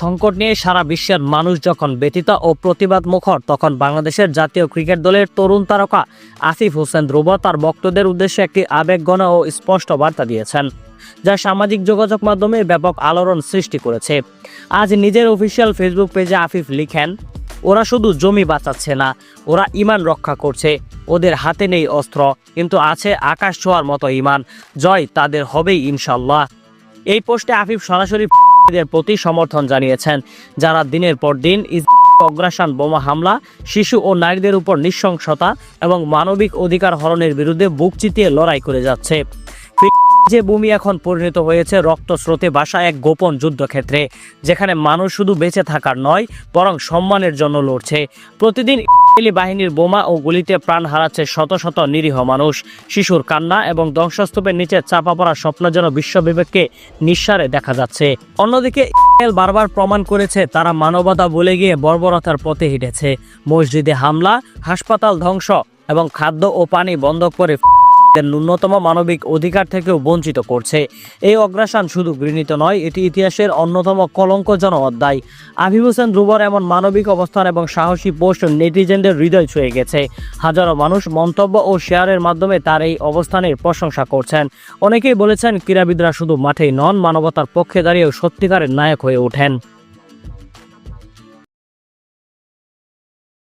সংকট নিয়ে সারা বিশ্বের মানুষ যখন ব্যতীত ও প্রতিবাদ মুখর তখন বাংলাদেশের জাতীয় ক্রিকেট দলের তরুণ তারকা আসিফ হোসেন ধ্রুব তার ভক্তদের উদ্দেশ্যে একটি আবেগঘন ও স্পষ্ট বার্তা দিয়েছেন, যা সামাজিক যোগাযোগ মাধ্যমে ব্যাপক আলোড়ন সৃষ্টি করেছে। আজ নিজের অফিসিয়াল ফেসবুক পেজে আফিফ লিখেন, ওরা শুধু জমি বাঁচাচ্ছে না, ওরা ইমান রক্ষা করছে, ওদের হাতে নেই অস্ত্র, কিন্তু আছে আকাশ ছোঁয়ার মতো ইমান, জয় তাদের হবেই ইনশাল্লাহ। এই পোস্টে আফিফ সরাসরি দের প্রতি সমর্থন জানিয়েছেন। যারা দিনের পর দিন অগ্রাসন বোমা হামলা, শিশু ও নারীদের উপর নৃশংসতা এবং মানবিক অধিকার হরণের বিরুদ্ধে বুক চিতিয়ে লড়াই করে যাচ্ছে। যে ভূমি এখন পরিণত হয়েছে রক্তস্রোতে ভাসা এক গোপন যুদ্ধক্ষেত্রে, যেখানে মানুষ শুধু বেঁচে থাকার নয়, বরং সম্মানের জন্য লড়ছে। প্রতিদিন ইসরায়েলি বাহিনীর বোমা ও গুলিতে প্রাণ হারাচ্ছে শত শত নিরীহ মানুষ। শিশুর কান্না এবং ধ্বংসস্তূপের নিচে চাপা পড়া স্বপ্ন যেন বিশ্ববিবেককে নিঃসারে দেখা যাচ্ছে। অন্যদিকে ইসরায়েল বারবার প্রমাণ করেছে, তারা মানবতা বলে গিয়ে বর্বরতার পথে হেঁটেছে। মসজিদে হামলা, হাসপাতাল ধ্বংস এবং খাদ্য ও পানি বন্ধ করে ন্যূনতম মানবিক অধিকার থেকেও বঞ্চিত করছে। এই অগ্রাসন শুধু ঘৃণিত নয়, এটি ইতিহাসের অন্যতম কলঙ্কজন অধ্যায়। আবিব হোসেন ধ্রুবর এমন মানবিক অবস্থান এবং সাহসী পোস্ট নেটিজেনদের হৃদয় ছুঁয়ে গেছে। হাজারো মানুষ মন্তব্য ও শেয়ারের মাধ্যমে তার এই অবস্থানের প্রশংসা করছেন। অনেকেই বলেছেন ক্রীড়াবিদরা শুধু মাঠেই নন, মানবতার পক্ষে দাঁড়িয়েও সত্যিকারের নায়ক হয়ে ওঠেন।